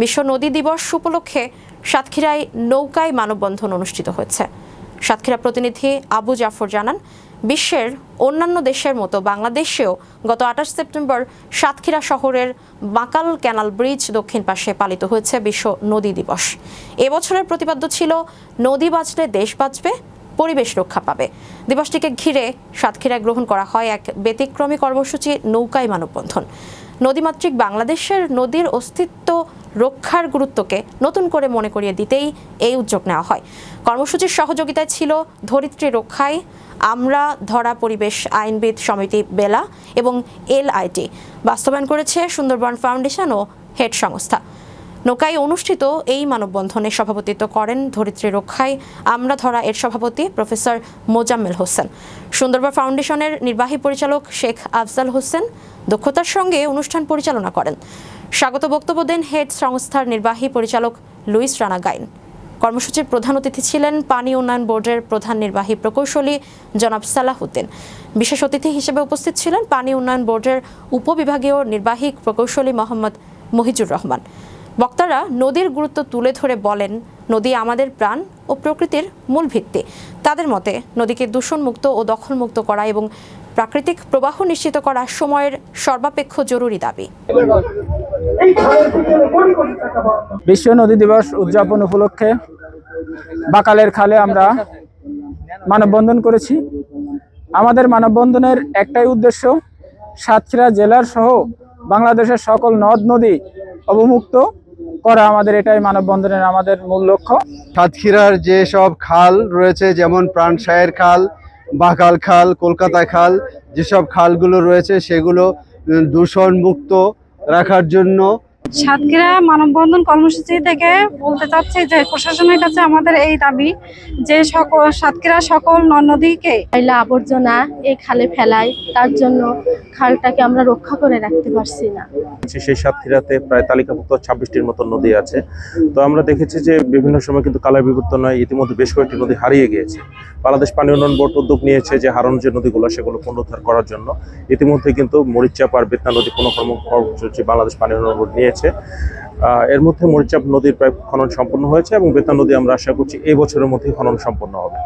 বিশ্ব নদী দিবস উপলক্ষে সাতক্ষীরায় নৌকায় মানববন্ধন অনুষ্ঠিত হয়েছে। সাতক্ষীরা প্রতিনিধি আবু জাফর জানান, বিশ্বের অন্যান্য দেশের মতো বাংলাদেশেও গত আঠাশ সেপ্টেম্বর সাতক্ষীরা শহরের বাঁকাল ক্যানাল ব্রিজ দক্ষিণ পাশে পালিত হয়েছে বিশ্ব নদী দিবস। এবছরের প্রতিপাদ্য ছিল, নদী বাঁচলে দেশ বাঁচবে পরিবেশ রক্ষা পাবে। দিবসটিকে ঘিরে সাতক্ষীরায় গ্রহণ করা হয় এক ব্যতিক্রমী কর্মসূচি নৌকায় মানববন্ধন। নদীমাতৃক বাংলাদেশের নদীর অস্তিত্ব রক্ষার গুরুত্বকে নতুন করে মনে করিয়ে দিতেই এই উদ্যোগ নেওয়া হয়। কর্মসূচির সহযোগিতায় ছিল ধরিত্রী রক্ষায়, আমরা, ধরা পরিবেশ আইনবিদ সমিতি বেলা এবং এলআইটি। বাস্তবায়ন করেছে সুন্দরবন ফাউন্ডেশন ও হেড সংস্থা। নৌকায় অনুষ্ঠিত এই মানববন্ধনে সভাপতিত্ব করেন ধরিত্রী রক্ষায় আমরা ধরা এর সভাপতি প্রফেসর মোজাম্মেল হোসেন। সুন্দরবন ফাউন্ডেশনের নির্বাহী পরিচালক শেখ আফজাল হোসেন দক্ষতার সঙ্গে অনুষ্ঠান পরিচালনা করেন। স্বাগত বক্তব্য দেন হেড সংস্থার নির্বাহী পরিচালক লুইস রানা গাইন। কর্মসূচির প্রধান অতিথি ছিলেন পানি উন্নয়ন বোর্ডের প্রধান নির্বাহী প্রকৌশলী জনাব সালাহুদ্দিন বিশেষ অতিথি হিসেবে উপস্থিত ছিলেন পানি উন্নয়ন বোর্ডের উপবিভাগীয় নির্বাহী প্রকৌশলী মোহাম্মদ মহিজুর রহমান। বক্তারা নদীর গুরুত্ব তুলে ধরে বলেন, নদী আমাদের প্রাণ ও প্রকৃতির মূল ভিত্তি। তাদের মতে, নদীকে দূষণমুক্ত ও দখলমুক্ত করা এবং প্রাকৃতিক প্রবাহ নিশ্চিত করা সময়ের সর্বাপেক্ষ জরুরি দাবি। বিশ্ব নদী দিবস উদযাপন উপলক্ষে বাকালের খালে আমরা মানববন্ধন করেছি। আমাদের মানববন্ধনের একটাই উদ্দেশ্য, সাতক্ষীরা জেলার সহ বাংলাদেশের সকল নদ নদী অবমুক্ত করা আমাদের এটাই মানববন্ধনের আমাদের মূল লক্ষ্য। সাতক্ষীরার যে সব খাল রয়েছে, যেমন প্রাণসায়ের খাল, বাকাল খাল, কলকাতা খাল, যেসব খালগুলো রয়েছে সেগুলো দূষণমুক্ত রাখার জন্য সাতক্ষীরা মানববন্ধন কর্মসূচি থেকে বলতে চাচ্ছি যে প্রশাসনের কাছে আমাদের এই দাবি যে সকল সাতক্ষীরা সকল নদ নদীকে ময়লা আবর্জনা এই খালে ফেলায় তার জন্য খালটাকে আমরা রক্ষা করে রাখতে পারছি না। সেই সাতক্ষীরাতে প্রায় তালিকাভুক্ত ছাব্বিশটির মতো নদী আছে। তো আমরা দেখেছি যে বিভিন্ন সময় কিন্তু কালার বিবর্তন হয় ইতিমধ্যে বেশ কয়েকটি নদী হারিয়ে গিয়েছে। বাংলাদেশ পানি উন্নয়ন বোর্ড উদ্যোগ নিয়েছে যে হারানো যে নদীগুলো সেগুলো পুনরুদ্ধার করার জন্য। ইতিমধ্যে কিন্তু মরিচাপ আর বেতনা নদী কোনো কর্মসূচি বাংলাদেশ পানি উন্নয়ন বোর্ড নিয়েছে। আহ, এর মধ্যে মরিচাপ নদীর প্রায় খনন সম্পন্ন হয়েছে এবং বেতা নদী আমরা আশা করছি এই বছরের মধ্যেই খনন সম্পন্ন হবে।